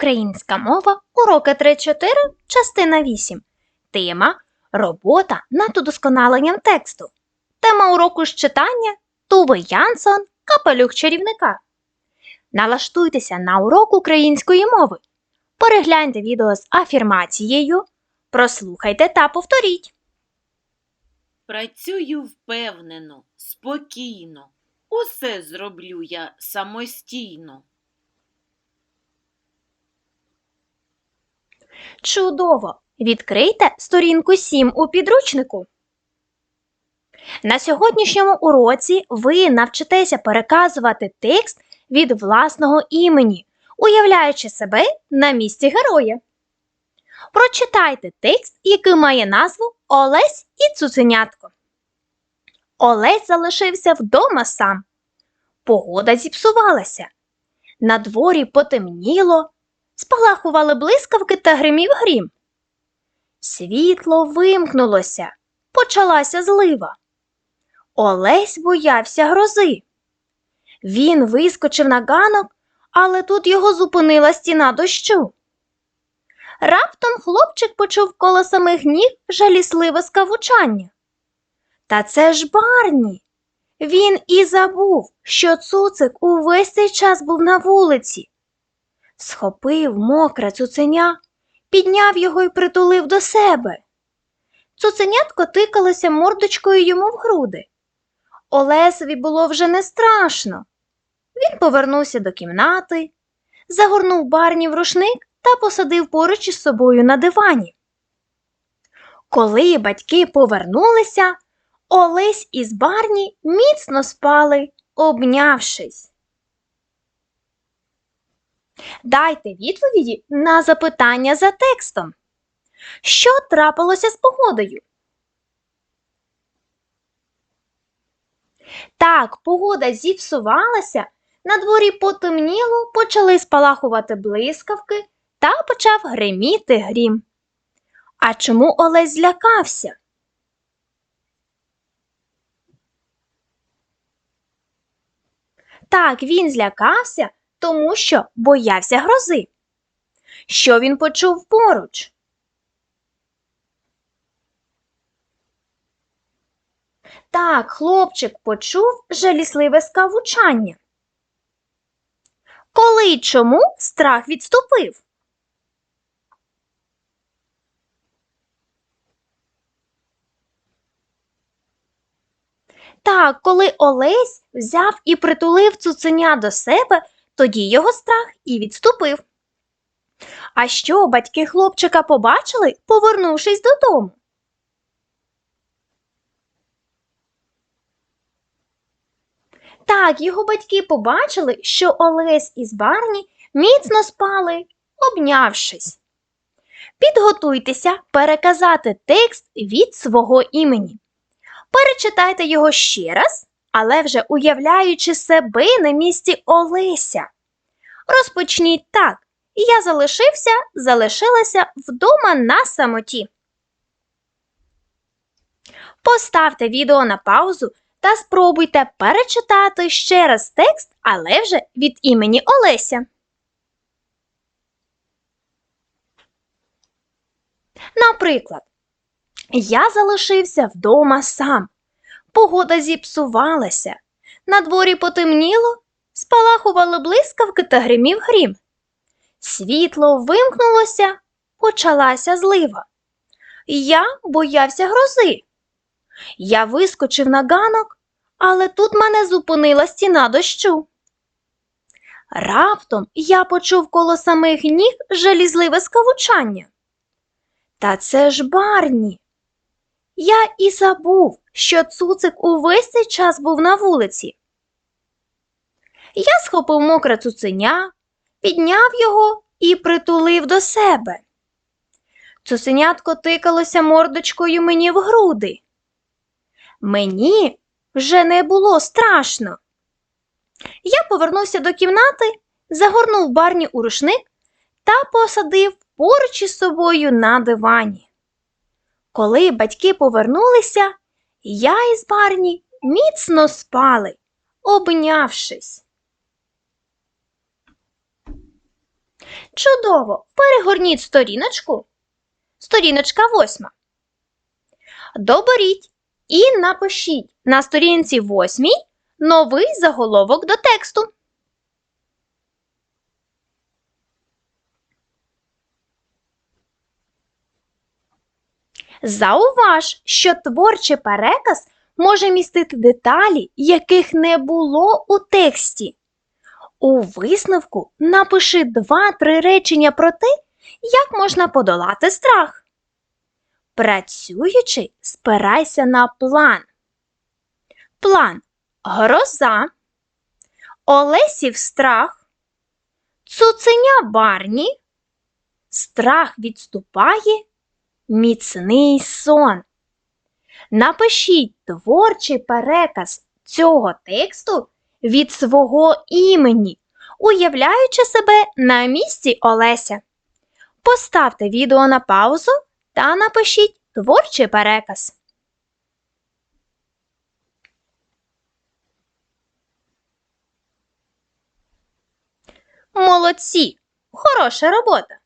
Українська мова, уроки 3-4, частина 8. Тема Робота над удосконаленням тексту. Тема уроку з читання Туве Янсон, капелюх чарівника. Налаштуйтеся на урок української мови. Перегляньте відео з афірмацією, прослухайте та повторіть. Працюю впевнено, спокійно. Усе зроблю я самостійно. Чудово! Відкрийте сторінку 7 у підручнику. На сьогоднішньому уроці ви навчитеся переказувати текст від власного імені, уявляючи себе на місці героя. Прочитайте текст, який має назву Олесь і цуценятко. Олесь залишився вдома сам. Погода зіпсувалася. На дворі потемніло, спалахували блискавки та гримів грім. Світло вимкнулося, почалася злива. Олесь боявся грози. Він вискочив на ганок, але тут його зупинила стіна дощу. Раптом хлопчик почув коло самих ніг жалісливе скавучання. Та це ж Барні. Він і забув, що цуцик увесь цей час був на вулиці. Схопив мокре цуценя, підняв його і притулив до себе. Цуценятко тикалося мордочкою йому в груди. Олесові було вже не страшно. Він повернувся до кімнати, загорнув барні в рушник та посадив поруч із собою на дивані. Коли батьки повернулися, Олесь із Барні міцно спали, обнявшись. Дайте відповіді на запитання за текстом. Що трапилося з погодою? Так, погода зіпсувалася, на дворі потемніло, почали спалахувати блискавки та почав гриміти грім. А чому Олесь злякався? Так, він злякався, тому що боявся грози. Що він почув поруч? Так, хлопчик почув жалісливе скавучання. Коли й чому страх відступив? Так, коли Олесь взяв і притулив цуценя до себе, тоді його страх і відступив. А що батьки хлопчика побачили, повернувшись додому? Так, його батьки побачили, що Олесь із Барні міцно спали, обнявшись. Підготуйтеся переказати текст від свого імені. Перечитайте його ще раз, але вже уявляючи себе на місці Олеся. Розпочніть так. Я залишився, залишилася вдома на самоті. Поставте відео на паузу та спробуйте перечитати ще раз текст, але вже від імені Олеся. Наприклад, я залишився вдома сам. Погода зіпсувалася. На дворі потемніло, спалахували блискавки та гримів грім. Світло вимкнулося, почалася злива. Я боявся грози. Я вискочив на ганок, але тут мене зупинила стіна дощу. Раптом я почув коло самих ніг жалізливе скавучання. Та це ж барні. Я і забув, що цуцик увесь цей час був на вулиці. Я схопив мокре цуценя, підняв його і притулив до себе. Цуценятко тикалося мордочкою мені в груди. Мені вже не було страшно. Я повернувся до кімнати, загорнув барні у рушник та посадив поруч із собою на дивані. Коли батьки повернулися, я із Барні міцно спали, обнявшись. Чудово! Перегорніть сторіночку. Сторіночка восьма. Доберіть і напишіть на сторінці восьмій новий заголовок до тексту. Зауваж, що творчий переказ може містити деталі, яких не було у тексті. У висновку напиши два-три речення про те, як можна подолати страх. Працюючи, спирайся на план. План гроза, Олесів страх, цуценя Барні, страх відступає, міцний сон. Напишіть творчий переказ цього тексту від свого імені, уявляючи себе на місці Олеся. Поставте відео на паузу та напишіть творчий переказ. Молодці! Хороша робота!